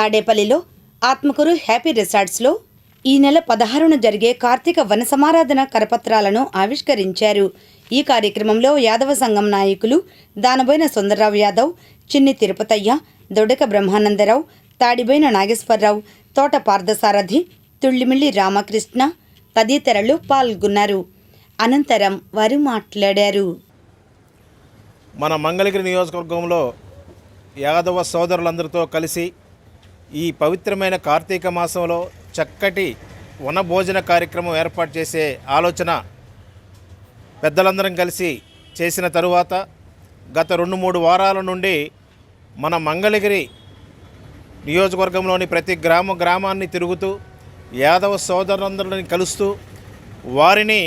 తాడేపల్లిలో ఆత్మకూరు హ్యాపీ రిసార్ట్స్లో ఈ నెల పదహారున జరిగే కార్తీక వన సమారాధన కరపత్రాలను ఆవిష్కరించారు. ఈ కార్యక్రమంలో యాదవ సంఘం నాయకులు దానబోయిన సుందర్రావు యాదవ్ చిన్ని తిరుపతయ్య దొడక బ్రహ్మానందరావు తాడిబోయిన నాగేశ్వరరావు తోట పార్థసారథి తుళ్ళిమిల్లి రామకృష్ణ తదితరులు పాల్గొన్నారు. అనంతరం వారు మాట్లాడారు. మన మంగళగిరి నియోజకవర్గంలో యాదవ సోదరులందరితో కలిసి ఈ పవిత్రమైన కార్తీక మాసంలో చక్కటి వనభోజన కార్యక్రమం ఏర్పాటు చేసే ఆలోచన పెద్దలందరం కలిసి చేసిన తరువాత గత రెండు మూడు వారాల నుండి మన మంగళగిరి నియోజకవర్గంలోని ప్రతి గ్రామ గ్రామాన్ని తిరుగుతూ యాదవ సోదరులందరిని కలుస్తూ వారిని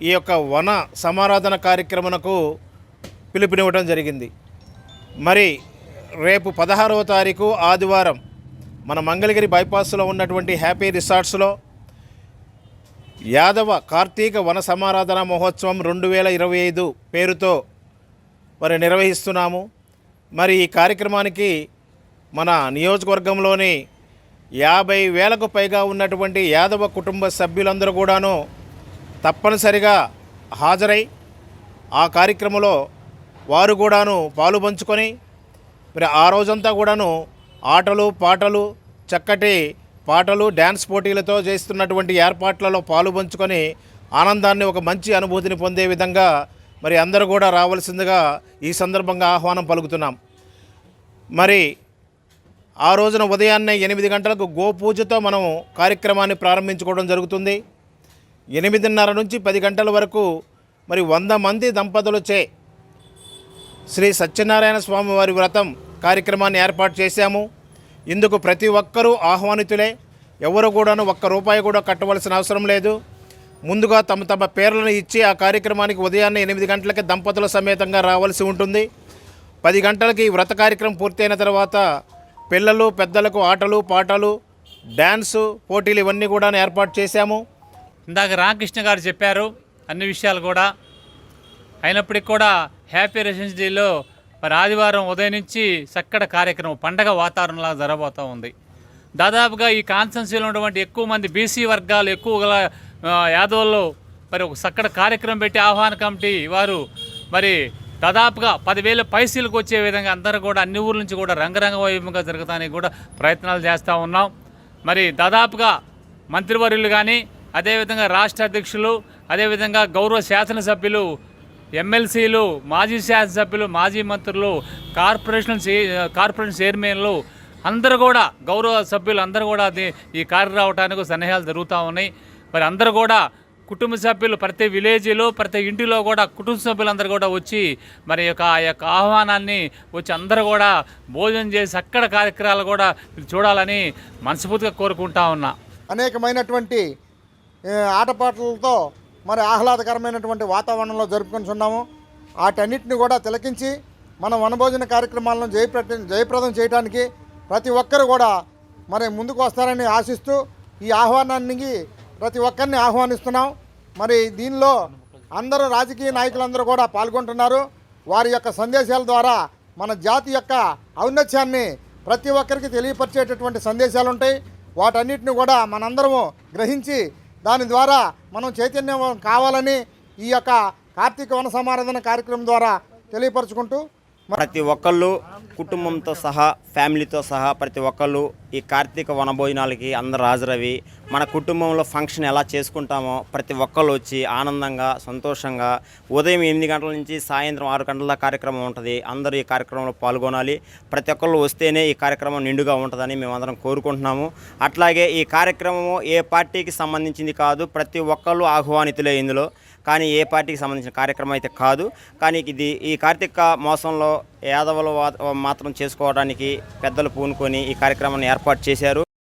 ఈ యొక్క వన సమారాధన కార్యక్రమనకు పిలుపునివ్వడం జరిగింది. మరి రేపు పదహారవ తారీఖు ఆదివారం మన మంగళగిరి బైపాస్లో ఉన్నటువంటి హ్యాపీ రిసార్ట్స్లో యాదవ కార్తీక వన సమారాధన మహోత్సవం రెండు వేల ఇరవై ఐదు పేరుతో మరి నిర్వహిస్తున్నాము. మరి ఈ కార్యక్రమానికి మన నియోజకవర్గంలోని యాభై వేలకు పైగా ఉన్నటువంటి యాదవ కుటుంబ సభ్యులందరూ కూడాను తప్పనిసరిగా హాజరై ఆ కార్యక్రమంలో వారు కూడాను పాలు పంచుకొని మరి ఆ రోజంతా కూడాను ఆటలు పాటలు చక్కటి పాటలు డ్యాన్స్ పోటీలతో చేస్తున్నటువంటి ఏర్పాట్లలో పాలుపంచుకొని ఆనందాన్ని ఒక మంచి అనుభూతిని పొందే విధంగా మరి అందరూ కూడా రావాల్సిందిగా ఈ సందర్భంగా ఆహ్వానం పలుకుతున్నాం. మరి ఆ రోజున ఉదయాన్నే ఎనిమిది గంటలకు గోపూజతో మనం కార్యక్రమాన్ని ప్రారంభించుకోవడం జరుగుతుంది. ఎనిమిదిన్నర నుంచి పది గంటల వరకు మరి వంద మంది దంపతులచే శ్రీ సత్యనారాయణ స్వామి వారి వ్రతం కార్యక్రమాన్ని ఏర్పాటు చేశాము. ఇందుకు ప్రతి ఒక్కరూ ఆహ్వానితులే. ఎవరు కూడాను ఒక్క రూపాయి కూడా కట్టవలసిన అవసరం లేదు. ముందుగా తమ తమ పేర్లను ఇచ్చి ఆ కార్యక్రమానికి ఉదయాన్నే ఎనిమిది గంటలకి దంపతుల సమేతంగా రావాల్సి ఉంటుంది. పది గంటలకి వ్రత కార్యక్రమం పూర్తయిన తర్వాత పిల్లలు పెద్దలకు ఆటలు పాటలు డ్యాన్సు పోటీలు ఇవన్నీ కూడా ఏర్పాటు చేశాము. ఇందాక రామకృష్ణ గారు చెప్పారు అన్ని విషయాలు కూడా. అయినప్పటికీ కూడా హ్యాపీ రెసిడెన్సీలో మరి ఆదివారం ఉదయం నుంచి చక్కడ కార్యక్రమం పండగ వాతావరణంలా జరగబోతూ ఉంది. దాదాపుగా ఈ కాన్స్టెన్సీలో ఉన్నటువంటి ఎక్కువ మంది బీసీ వర్గాలు ఎక్కువగా యాదవుల్లో మరి ఒక చక్కడ కార్యక్రమం పెట్టి ఆహ్వాన కమిటీ వారు మరి దాదాపుగా పదివేల పైసీలకు వచ్చే విధంగా అందరూ కూడా అన్ని ఊర్ల నుంచి కూడా రంగరంగ వైభవంగా జరగడానికి కూడా ప్రయత్నాలు చేస్తూ ఉన్నాం. మరి దాదాపుగా మంత్రివర్యులు కానీ అదేవిధంగా రాష్ట్ర అధ్యక్షులు అదేవిధంగా గౌరవ శాసనసభ్యులు ఎమ్మెల్సీలు మాజీ శాసనసభ్యులు మాజీ మంత్రులు కార్పొరేషన్ కార్పొరేషన్ చైర్మన్లు అందరూ కూడా గౌరవ సభ్యులు అందరూ కూడా అది ఈ కార్య రావడానికి సన్నాహాలు జరుగుతూ ఉన్నాయి. మరి అందరూ కూడా కుటుంబ సభ్యులు ప్రతి విలేజ్లో ప్రతి ఇంటిలో కూడా కుటుంబ సభ్యులందరూ కూడా వచ్చి మరి యొక్క ఆ యొక్క ఆహ్వానాన్ని వచ్చి అందరూ కూడా భోజనం చేసి అక్కడ కార్యక్రమాలు కూడా చూడాలని మనస్ఫూర్తిగా కోరుకుంటా ఉన్నా. అనేకమైనటువంటి ఆటపాటలతో మరి ఆహ్లాదకరమైనటువంటి వాతావరణంలో జరుపుకుంటున్నాము వాటన్నిటిని కూడా తిలకించి మనం వనభోజన కార్యక్రమాలను జయప్ర జయప్రదం చేయడానికి ప్రతి ఒక్కరు కూడా మరి ముందుకు వస్తారని ఆశిస్తూ ఈ ఆహ్వానానికి ప్రతి ఒక్కరిని ఆహ్వానిస్తున్నాం. మరి దీనిలో అందరూ రాజకీయ నాయకులందరూ కూడా పాల్గొంటున్నారు. వారి యొక్క సందేశాల ద్వారా మన జాతి యొక్క ఔన్నత్యాన్ని ప్రతి ఒక్కరికి తెలియపరిచేటటువంటి సందేశాలు ఉంటాయి. వాటన్నిటిని కూడా మనందరము గ్రహించి దాని ద్వారా మనం చైతన్యం కావాలని ఈ యొక్క కార్తీక వన సమారాధన కార్యక్రమం ద్వారా తెలియపరచుకుంటూ ప్రతి ఒక్కళ్ళు కుటుంబంతో సహా ఫ్యామిలీతో సహా ప్రతి ఒక్కళ్ళు ఈ కార్తీక వనభోజనాలకి అందరు హాజరవి. మన కుటుంబంలో ఫంక్షన్ ఎలా చేసుకుంటామో ప్రతి ఒక్కళ్ళు వచ్చి ఆనందంగా సంతోషంగా ఉదయం ఎనిమిది గంటల నుంచి సాయంత్రం ఆరు గంటల కార్యక్రమం ఉంటుంది. అందరూ ఈ కార్యక్రమంలో పాల్గొనాలి. ప్రతి ఒక్కళ్ళు వస్తేనే ఈ కార్యక్రమం నిండుగా ఉంటుందని మేమందరం కోరుకుంటున్నాము. అట్లాగే ఈ కార్యక్రమము ఏ పార్టీకి సంబంధించింది కాదు ప్రతి ఒక్కళ్ళు ఆహ్వానితులే ఇందులో. కానీ ఏ పార్టీకి సంబంధించిన కార్యక్రమం అయితే కాదు. కానీ ఇది ఈ కార్తీక మాసంలో యాదవులు మాత్రం చేసుకోవడానికి పెద్దలు పూనుకొని ఈ కార్యక్రమాన్ని ఏర్పాటు చేశారు.